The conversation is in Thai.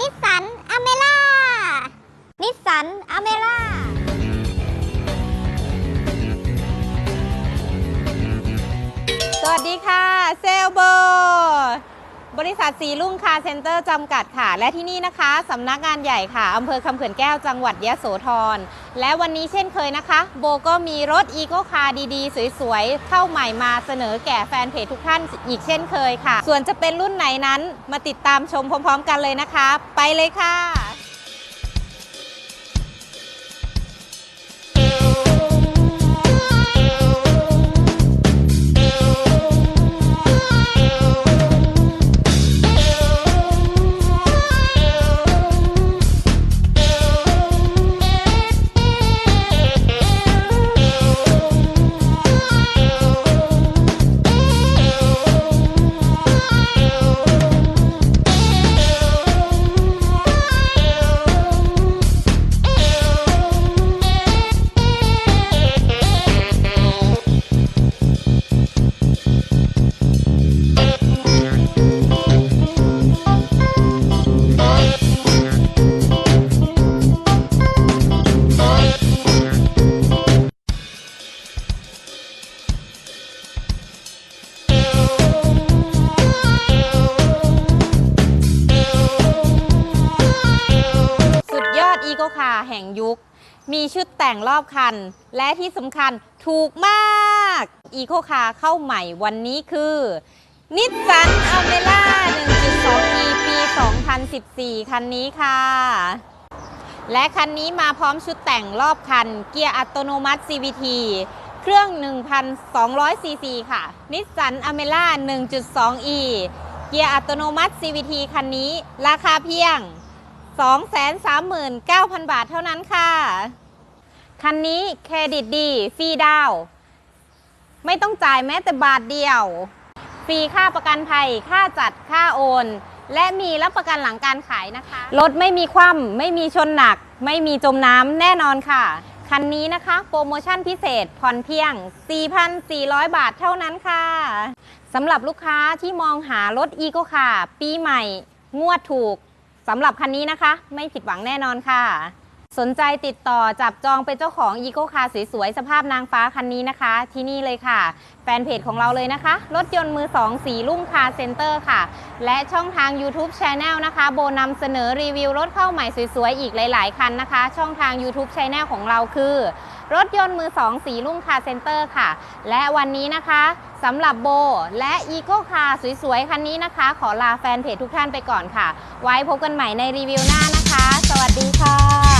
นิสสันอเมล่า นิสสันอเมล่า สวัสดีค่ะ เซลเบ บริษัทสีลุ่งคาร์เซ็นเตอร์จำกัดค่ะ และที่นี่นะคะสำนักงานใหญ่ค่ะอำเภอคำเขื่อนแก้วจังหวัดยะโสธร และวันนี้เช่นเคยนะคะ โบก็มีรถอีโคคาร์ดีๆ สวยๆ เข้าใหม่มาเสนอแก่แฟนเพจทุกท่านอีกเช่นเคยค่ะ ส่วนจะเป็นรุ่นไหนนั้นมาติดตามชมพร้อมๆ กันเลยนะคะ ไปเลยค่ะ อีโ c คาแห่งยุค มีชุดแต่งรอบคัน และที่สำคัญถูกมากอีโ c คาเข้าใหม่วันนี้คือนิสสันอเมล่า 1.2e ปี 2014 คันนี้ค่ะ และคันนี้มาพร้อมชุดแต่งรอบคัน เกียร์อัตโนมัติ CVT เครื่อง 1,200 ซีซีค่ะ นิสสันอเมล่า 1.2e เกียร์อัตโนมัติ CVT คันนี้ ราคาเพียง 239,000 บาทเท่านั้นค่ะ คันนี้เครดิตดี ฟรีดาว ไม่ต้องจ่ายแม้แต่บาทเดียว ฟรีค่าประกันภัย ค่าจัด ค่าโอน และมีรับประกันหลังการขายนะคะ รถไม่มีคว่ำไม่มีชนหนัก ไม่มีจมน้ำแน่นอนค่ะ คันนี้นะคะ โปรโมชั่นพิเศษ ผ่อนเพียง 4,400 บาทเท่านั้นค่ะ สำหรับลูกค้าที่มองหารถอีโ c คาร์ปีใหม่ งวดถูก สำหรับคันนี้นะคะ ไม่ผิดหวังแน่นอนค่ะ สนใจติดต่อจับจองเป็นเจ้าของอีโ c คาร์สวยๆ สภาพนางฟ้าคันนี้นะคะ ที่นี่เลยค่ะ แฟนเพจของเราเลยนะคะ รถยนต์มือ2สีลุ่งคาร์เซ็นเตอร์ค่ะ และช่องทาง YouTube Channel นะคะ โบนำเสนอรีวิวรถเข้าใหม่สวยๆ อีกหลายๆ คันนะคะ ช่องทาง YouTube Channel ของเราคือ รถยนต์มือ2สีลุ่งคาร์เซ็นเตอร์ค่ะ และวันนี้นะคะ สำหรับโบและอีโคคาสวยๆ คันนี้นะคะ ขอลาแฟนเพจทุกท่านไปก่อนค่ะ ไว้พบกันใหม่ในรีวิวหน้านะคะ สวัสดีค่ะ